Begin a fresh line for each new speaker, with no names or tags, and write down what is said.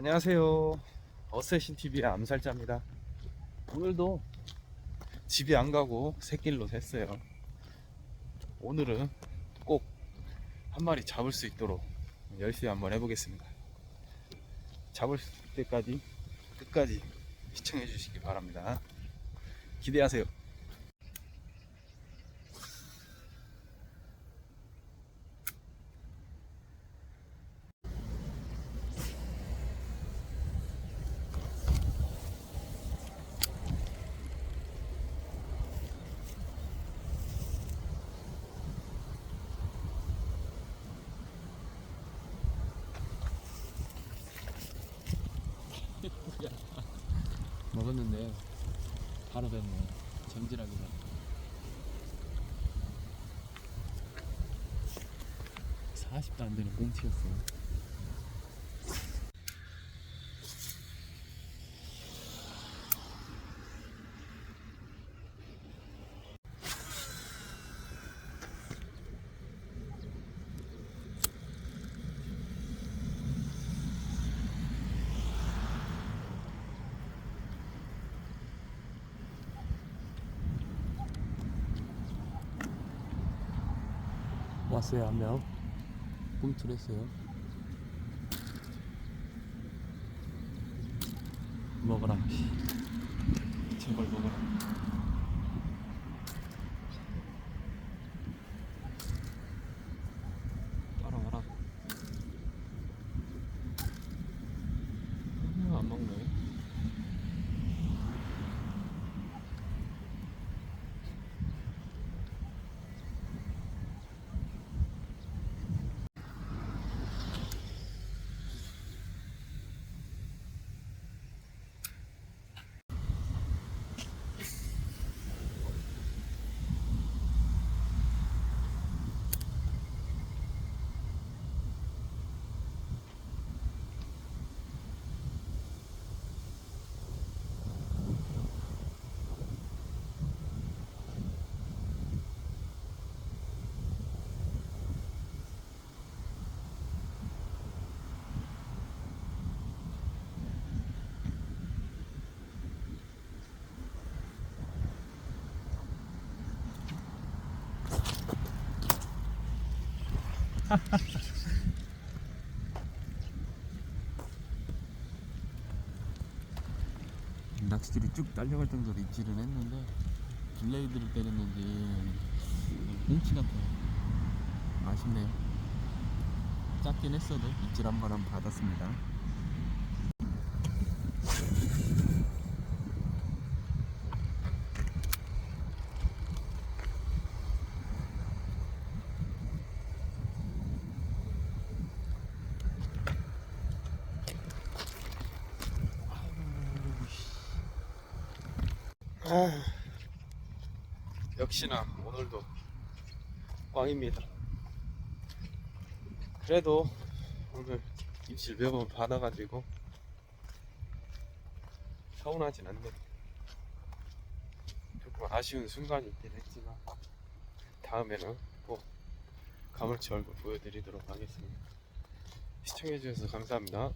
안녕하세요. 어쌔신 TV의 암살자입니다. 오늘도 집에 안 가고 새길로 샜어요. 오늘은 꼭 한 마리 잡을 수 있도록 열심히 한번 해보겠습니다. 잡을 때까지 끝까지 시청해 주시기 바랍니다. 기대하세요.
먹었는데 바로 뱉네. 정질하기 전에 40도 안 되는 꽁치였어 왔어요 한 명. 꿈틀했어요. 먹어라 씨. 제발 먹어라 음, 안 먹네 낚시줄이 쭉 딸려갈 정도로 입질은 했는데 블레이드를 때렸는지 꽁치 같아 아쉽네요. 작긴 했어도 입질 한 번 한 받았습니다
아, 역시나 오늘도 꽝입니다. 그래도 오늘 입질 몇번 받아가지고 서운하진 않네. 조금 아쉬운 순간이 있긴 했지만 다음에는 꼭 가물치 얼굴 보여드리도록 하겠습니다. 시청해주셔서 감사합니다.